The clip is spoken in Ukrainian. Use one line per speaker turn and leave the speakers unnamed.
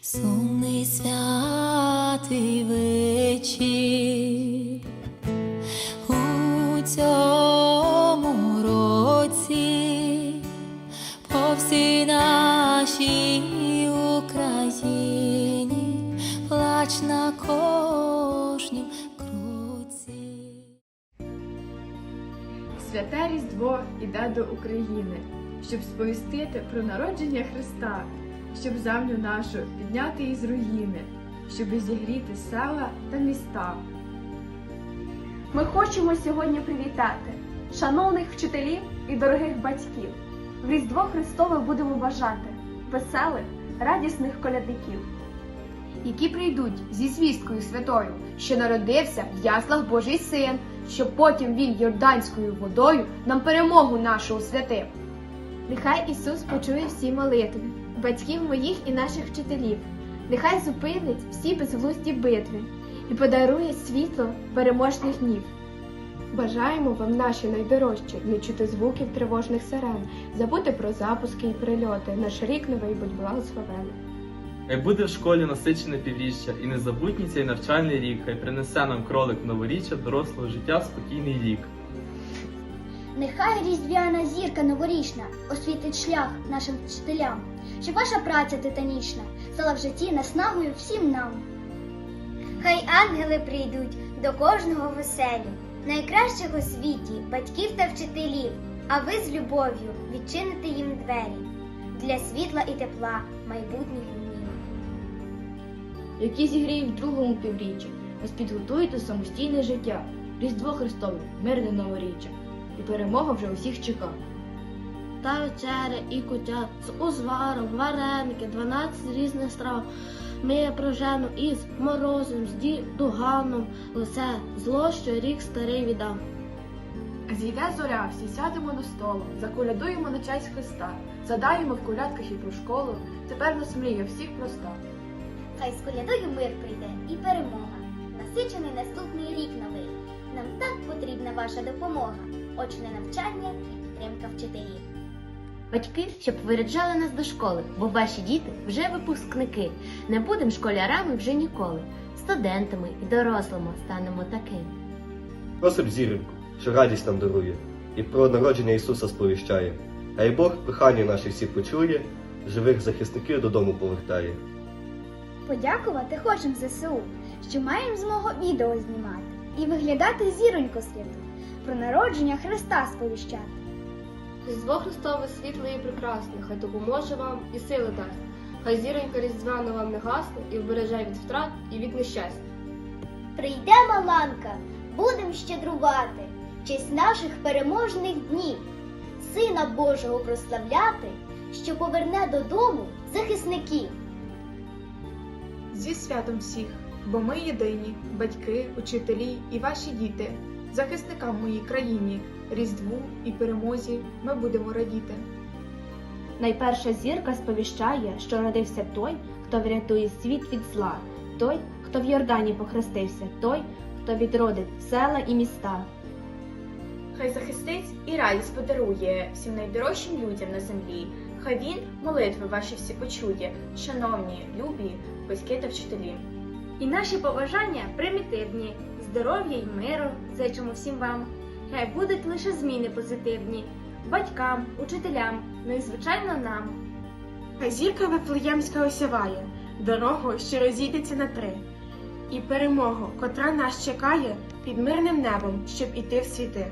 Сумний святий вечір у цьому році по всій нашій Україні плач на кожнім кроці.
Святе Різдво іде до України, щоб сповістити про народження Христа, щоб землю нашу підняти із руїни, щоб зігріти села та міста.
Ми хочемо сьогодні привітати шановних вчителів і дорогих батьків. В Різдво Христове будемо бажати веселих, радісних колядників.
які прийдуть зі звісткою святою, що народився в яслах Божий син, щоб потім він йорданською водою нам перемогу нашу освятив. Нехай Ісус почує всі молитви, батьків моїх і наших вчителів, нехай зупинить всі безглузді битви і подарує світло переможних днів. Бажаємо вам, наші найдорожчі, не чути звуків тривожних сирен, забути про запуски і прильоти, наш рік новий будь благословений.
Хай буде в школі насичене півріччя і незабутній цей навчальний рік, хай принесе нам кролик новоріччя дорослого життя спокійний рік.
Нехай різдвяна зірка новорічна освітить шлях нашим вчителям, щоб ваша праця титанічна стала в житті наснагою всім нам. Хай ангели прийдуть до кожного веселю, найкращих у світі батьків та вчителів, а ви з любов'ю відчините їм двері для світла і тепла майбутніх днів.
які зігріють в другому півріччі, вас підготують до самостійне життя, Різдво Христове, мирне новоріччя, і перемога вже усіх чека.
та вечеря і кутя з узваром, вареники, 12 різних страв. Ми прожену із морозом, з дідуганом, усе зло, що рік старий віддав.
Зійде зоря, всі сядемо до столу, заколядуємо на честь Христа, задаємо в колядках і про школу. Тепер нас мрія всіх проста.
Хай з колядою мир прийде і перемога. Насичений наступний рік новий. Нам так потрібна ваша допомога, очне навчання і підтримка вчителів.
Батьки, щоб виряджали нас до школи, бо ваші діти вже випускники. Не будемо школярами вже ніколи. Студентами і дорослими станемо такими.
Просим зіроньку, що радість нам дарує, і про народження Ісуса сповіщає. Хай Бог прохання наші всі почує, живих захисників додому повертає.
Подякувати хочемо ЗСУ, що маємо змогу відео знімати і виглядати зіронько святу, про народження Христа сповіщати.
Різдво Христове світле і прекрасне, хай допоможе вам і сили дасть. Хай зіронька різдвяна вам не гасне і вбереже від втрат і від нещастя.
Прийде Маланка, будем щедрувати, в честь наших переможних днів, Сина Божого прославляти, що поверне додому захисників.
Зі святом всіх, бо ми єдині, батьки, учителі і ваші діти, захисникам моїй країні, Різдву і перемозі ми будемо радіти.
Найперша зірка сповіщає, що родився той, хто врятує світ від зла, той, хто в Йордані похрестився, той, хто відродить села і міста.
Хай захистить і радість подарує всім найдорожчим людям на землі. Хай він молитви ваші всі почує, шановні, любі, батьки та вчителі.
І наші побажання примітивні, здоров'я й миру зичимо всім вам. Хай будуть лише зміни позитивні батькам, учителям, ну і звичайно нам.
Хай зірка Вифлеємська осяває, дорогу, що розійдеться на три, і перемогу, котра нас чекає під мирним небом, щоб іти в світи.